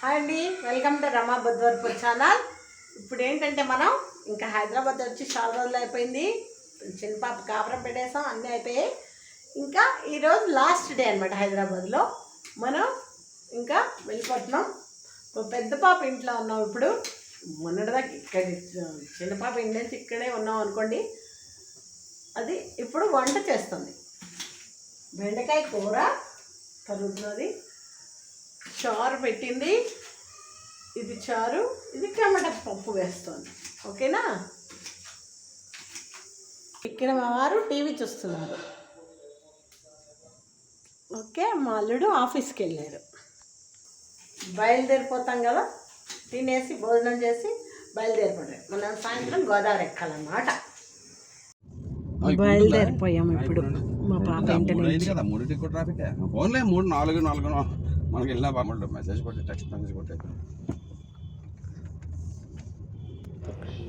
Hi అండి welcome to Rama Budhwarpur channel. ఇప్పుడు ఏంటంటే మనం ఇంకా హైదరాబాద్ వచ్చి చాలా రోజులు అయిపోయింది. చిన్న పాప కాపురం పెట్టేసాం అన్నీ అయిపోయాయి. ఇంకా ఈరోజు లాస్ట్ డే అనమాట హైదరాబాద్లో. మనం ఇంకా వెళ్ళిపోతున్నాం. మా పెద్ద పాప ఇంట్లో ఉన్నాం ఇప్పుడు. మొన్నటిదాకా ఇక్కడ చిన్న పాప ఇంటి నుంచి ఇక్కడే ఉన్నాం అనుకోండి. అది ఇప్పుడు వంట చేస్తుంది. బెండకాయ కూర తరుగుతున్నది చారు పెట్టింది. ఇది చారు ఇది టమాటా పప్పు వేస్తుంది. ఓకేనా? ఇక్కడ మా వారు టీవీ చూస్తున్నారు. ఓకే మా అల్లుడు ఆఫీస్కి వెళ్ళారు. బయలుదేరిపోతాం కదా? తినేసి భోజనం చేసి బయలుదేరిపోయాం మనం సాయంత్రం గోదావరి ఎక్కాలన్నమాట. బయలుదేరిపోయాం ఇప్పుడు. మా పాప ఇంటి నుంచి. కదా ఫోన్లే మూడు నాలుగు నాలుగు మనకి వెళ్ళినా బాగుంటుంది మెసేజ్ కొట్టి టెక్స్ట్ మెసేజ్ కొట్టేది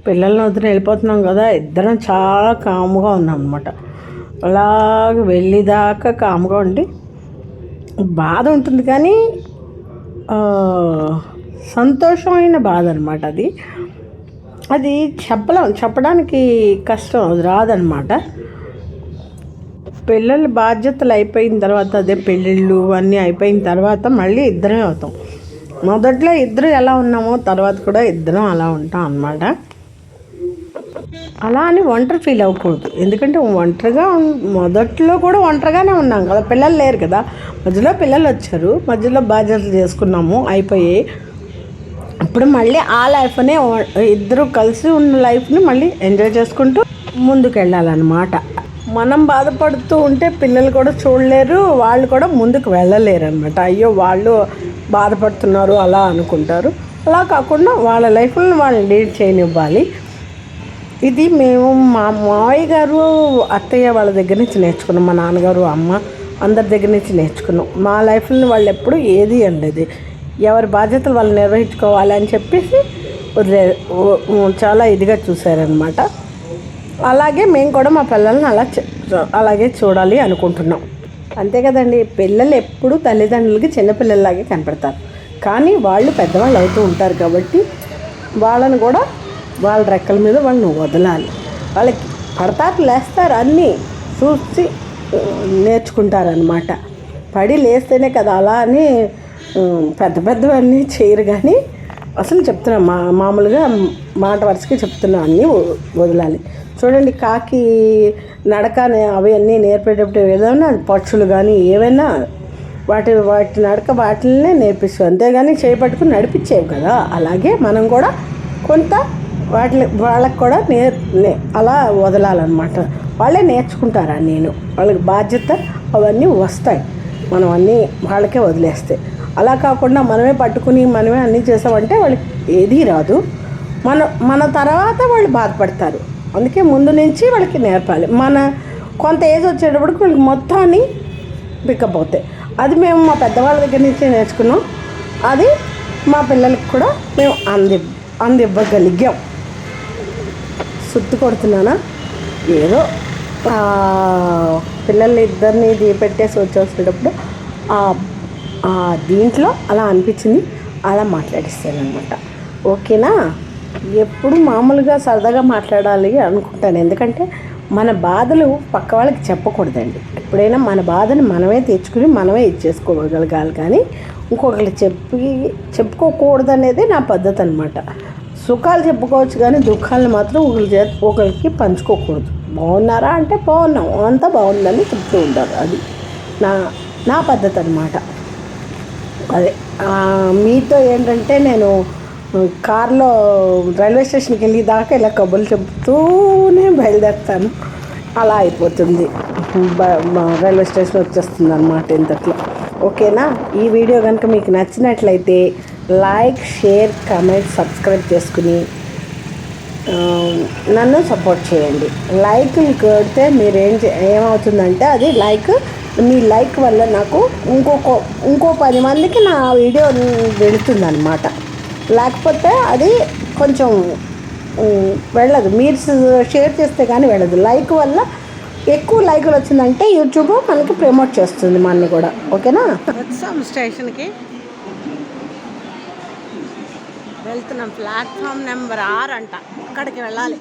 పిల్లల్ని వదిలి వెళ్ళిపోతున్నాం కదా ఇద్దరం చాలా కాముగా ఉన్నాం అనమాట అలాగ వెళ్ళేదాకా కాముగా ఉండి బాధ ఉంటుంది కానీ సంతోషమైన బాధ అనమాట అది. అది చెప్పలేం చెప్పడానికి కష్టం అది రాదనమాట పిల్లల బాధ్యతలు అయిపోయిన తర్వాత అదే పెళ్ళిళ్ళు అన్నీ అయిపోయిన తర్వాత మళ్ళీ ఇద్దరే అవుతాం. మొదట్లో ఇద్దరు ఎలా ఉన్నామో తర్వాత కూడా ఇద్దరం అలా ఉంటాం అన్నమాట. అలా అని ఒంటరి ఫీల్ అవ్వకూడదు. ఎందుకంటే ఒంటరిగా మొదట్లో కూడా ఒంటరిగానే ఉన్నాం కదా. పిల్లలు లేరు కదా. మధ్యలో పిల్లలు వచ్చారు. మధ్యలో బాధ్యతలు చేసుకున్నాము. అయిపోయాయి ఇప్పుడు మళ్ళీ ఆ లైఫ్నే ఇద్దరు కలిసి ఉన్న లైఫ్ని మళ్ళీ ఎంజాయ్ చేసుకుంటూ ముందుకు వెళ్ళాలన్నమాట మనం బాధపడుతూ ఉంటే పిల్లలు కూడా చూడలేరు వాళ్ళు కూడా ముందుకు వెళ్ళలేరు అనమాట అయ్యో వాళ్ళు బాధపడుతున్నారు అలా అనుకుంటారు. అలా కాకుండా వాళ్ళ లైఫ్ని వాళ్ళు లీడ్ చేయనివ్వాలి. ఇది మేము మా మావయ్య గారు అత్తయ్య వాళ్ళ దగ్గర నుంచి నేర్చుకున్నాం మా నాన్నగారు అమ్మ అందరి దగ్గర నుంచి నేర్చుకున్నాం. మా లైఫ్ని వాళ్ళు ఎప్పుడు ఏది అనలేదు. ఎవరి బాధ్యతలు వాళ్ళు నిర్వహించుకోవాలి అని చెప్పేసి వదిలే చాలా ఇదిగా చూశారనమాట అలాగే మేము కూడా మా పిల్లల్ని అలా అలాగే చూడాలి అనుకుంటున్నాం. అంతే కదండి పిల్లలు ఎప్పుడూ తల్లిదండ్రులకి చిన్నపిల్లల్లాగే కనపడతారు. కానీ వాళ్ళు పెద్దవాళ్ళు అవుతూ ఉంటారు కాబట్టి వాళ్ళని కూడా వాళ్ళ రెక్కల మీద వాళ్ళని వదలాలి. వాళ్ళకి పడతారు లేస్తారు అన్నీ చూసి నేర్చుకుంటారనమాట పడి లేస్తేనే కదా అలా అని పెద్ద పెద్దవన్నీ చేయరు కానీ అసలు చెప్తున్నా మా మామూలుగా మాట వరుసకి చెప్తున్నా అన్నీ వదలాలి. చూడండి కాకి నడక అవన్నీ అవి అన్నీ నేర్పేటప్పుడు ఏదైనా పక్షులు కానీ ఏవైనా వాటి వాటి నడక వాటినే నేర్పిస్తాం అంతేగాని చేపట్టుకుని నడిపించేవి కదా. అలాగే మనం కూడా కొంత వాటి వాళ్ళకి కూడా నేర్ నే అలా వదలాలన్నమాట. వాళ్ళే నేర్చుకుంటారా? నేను వాళ్ళకి బాధ్యత అవన్నీ వస్తాయి. మనం అన్నీ వాళ్ళకే వదిలేస్తే. అలా కాకుండా మనమే పట్టుకుని మనమే అన్నీ చేసామంటే వాళ్ళకి ఏదీ రాదు. మన మన తర్వాత వాళ్ళు బాధపడతారు. అందుకే ముందు నుంచి వాళ్ళకి నేర్పాలి. మన కొంత ఏజ్ వచ్చేటప్పటికి వాళ్ళకి మొత్తాన్ని పికప్ అవుతాయి. అది మేము మా పెద్దవాళ్ళ దగ్గర నుంచి నేర్చుకున్నాం. అది మా పిల్లలకి కూడా మేము అంది అందివ్వగలిగాం. సుత్తు కొడుతున్నానా? ఏదో పిల్లలు పిల్లల్ని ఇద్దరిని ఇది పెట్టేసి వచ్చేసేటప్పుడు ఆ దీంట్లో అలా అనిపించింది. అలా మాట్లాడిస్తానమాట ఓకేనా? ఎప్పుడు మామూలుగా సరదాగా మాట్లాడాలి అనుకుంటాను. ఎందుకంటే మన బాధలు పక్క వాళ్ళకి చెప్పకూడదండి. ఎప్పుడైనా మన బాధను మనమే తెచ్చుకుని మనమే ఇచ్చేసుకోగలగాలి కానీ ఇంకొకరికి చెప్పి చెప్పుకోకూడదు అనేది నా పద్ధతి అనమాట సుఖాలు చెప్పుకోవచ్చు కానీ దుఃఖాలను మాత్రం ఒకరి చేత ఒకరికి పంచుకోకూడదు. బాగున్నారా అంటే బాగున్నాం. అంతా బాగుందని చెప్తూ ఉంటారు అది నా నా పద్ధతి అనమాట అదే మీతో ఏంటంటే నేను కార్లో రైల్వే స్టేషన్కి వెళ్ళి దాకా ఇలా కబుర్లు చెప్తూనే బయలుదేరుతాను. అలా అయిపోతుంది. బ- రైల్వే స్టేషన్ వచ్చేస్తుంది అనమాట ఇంతట్లో. ఓకేనా? ఈ వీడియో కనుక మీకు నచ్చినట్లయితే లైక్ షేర్ కమెంట్ సబ్స్క్రైబ్ చేసుకుని నన్ను సపోర్ట్ చేయండి. లైక్ కొడితే మీరు ఏం చే- ఏమవుతుందంటే అది లైక్ మీ లైక్ వల్ల నాకు ఇంకొక ఇంకో పది మందికి నా వీడియో వెళుతుంది అనమాట లేకపోతే అది కొంచెం వెళ్ళదు. మీరు షేర్ చేస్తే కానీ వెళ్ళదు. లైక్ వల్ల ఎక్కువ లైకులు వచ్చిందంటే యూట్యూబ్ మనకి ప్రమోట్ చేస్తుంది మనని కూడా. ఓకేనా? వచ్చాం స్టేషన్కి. వెళ్తున్నాం. ప్లాట్ఫామ్ నెంబర్ ఆరు అంట. అక్కడికి వెళ్ళాలి.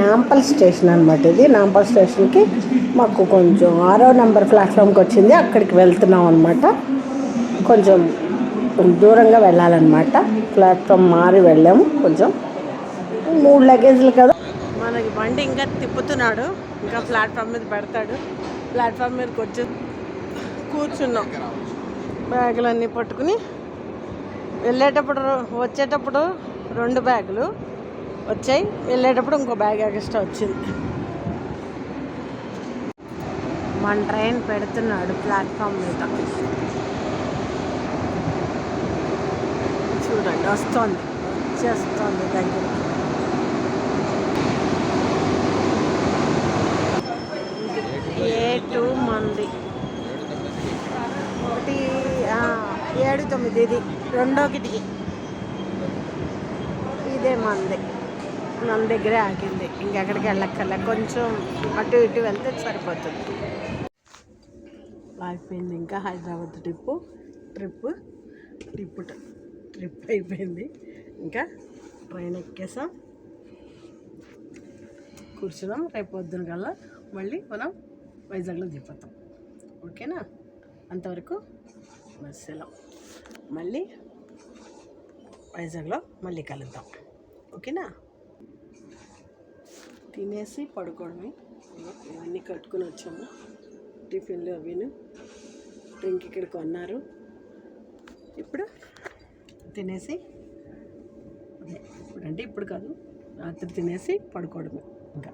నాంపల్ స్టేషన్ అనమాట ఇది. నాంపల్ స్టేషన్కి మాకు కొంచెం ఆరో నెంబర్ ప్లాట్ఫామ్కి వచ్చింది. అక్కడికి వెళ్తున్నాం అనమాట కొంచెం దూరంగా వెళ్ళాలన్నమాట. ప్లాట్ఫామ్ మారి వెళ్ళాము కొంచెం. మూడు లగేజ్లు కదా. మనకి బండి ఇంకా తిప్పుతున్నాడు. ఇంకా ప్లాట్ఫామ్ మీద పెడతాడు. ప్లాట్ఫామ్ మీదకి వచ్చి కూర్చున్నాం. బ్యాగులన్నీ పట్టుకుని వెళ్ళేటప్పుడు వచ్చేటప్పుడు రెండు బ్యాగులు వచ్చాయి. వెళ్ళేటప్పుడు ఇంకో బ్యాగ్ ఎక్స్ట్రా వచ్చింది. మన ట్రైన్ పెడుతున్నాడు ప్లాట్ఫామ్ మీద. చూడండి వస్తుంది. వచ్చేస్తుంది దగ్గరికి. ఏ టూ మంది. ఒకటి ఏడు తొమ్మిది ఇది. రెండో కిటికీ ఇదే మంది. మన దగ్గరే ఆగింది. ఇంకెక్కడికి వెళ్ళక్కర్లే. కొంచెం అటు ఇటు వెళ్తే సరిపోతుంది. అయిపోయింది. ఇంకా Hyderabad trip trip trip trip అయిపోయింది. ఇంకా ట్రైన్ ఎక్కేసాం. కూర్చున్నాం. రేపు పొద్దున కల్లా మళ్ళీ మనం వైజాగ్లో దిగిపోతాం. ఓకేనా? అంతవరకు సెలవు. మళ్ళీ వైజాగ్లో మళ్ళీ కలుద్దాం. ఓకేనా? తినేసి పడుకోవడమే. ఇవన్నీ కట్టుకుని వచ్చాము. టిఫిన్లు అవిను. డ్రింక్ ఇక్కడ కొన్నారు. ఇప్పుడు తినేసి ఇప్పుడు అంటే ఇప్పుడు కాదు రాత్రి తినేసి పడుకోవడమే ఇంకా.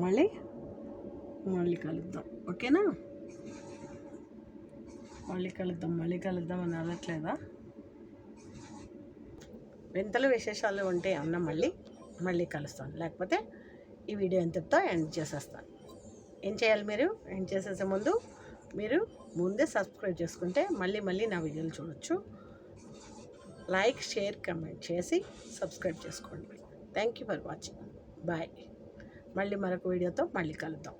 మళ్ళీ మళ్ళీ కలుద్దాం. ఓకేనా? మళ్ళీ కలుద్దాం మళ్ళీ కలుద్దాం అని అనట్లేదా? వింతలు విశేషాలు ఉంటే అన్న మళ్ళీ మళ్ళీ కలుస్తాను. లేకపోతే ఈ వీడియో ఎంతతో ఎండ్ చేసేస్తాను. ఏం చేయాలి మీరు? ఎండ్ చేసేసే ముందు మీరు ముందే సబ్స్క్రైబ్ చేసుకుంటే మళ్ళీ మళ్ళీ నా వీడియోలు చూడొచ్చు. లైక్ షేర్ కమెంట్ చేసి సబ్స్క్రైబ్ చేసుకోండి. Thank you for watching. Bye. మళ్ళీ మరొక వీడియోతో మళ్ళీ కలుద్దాం.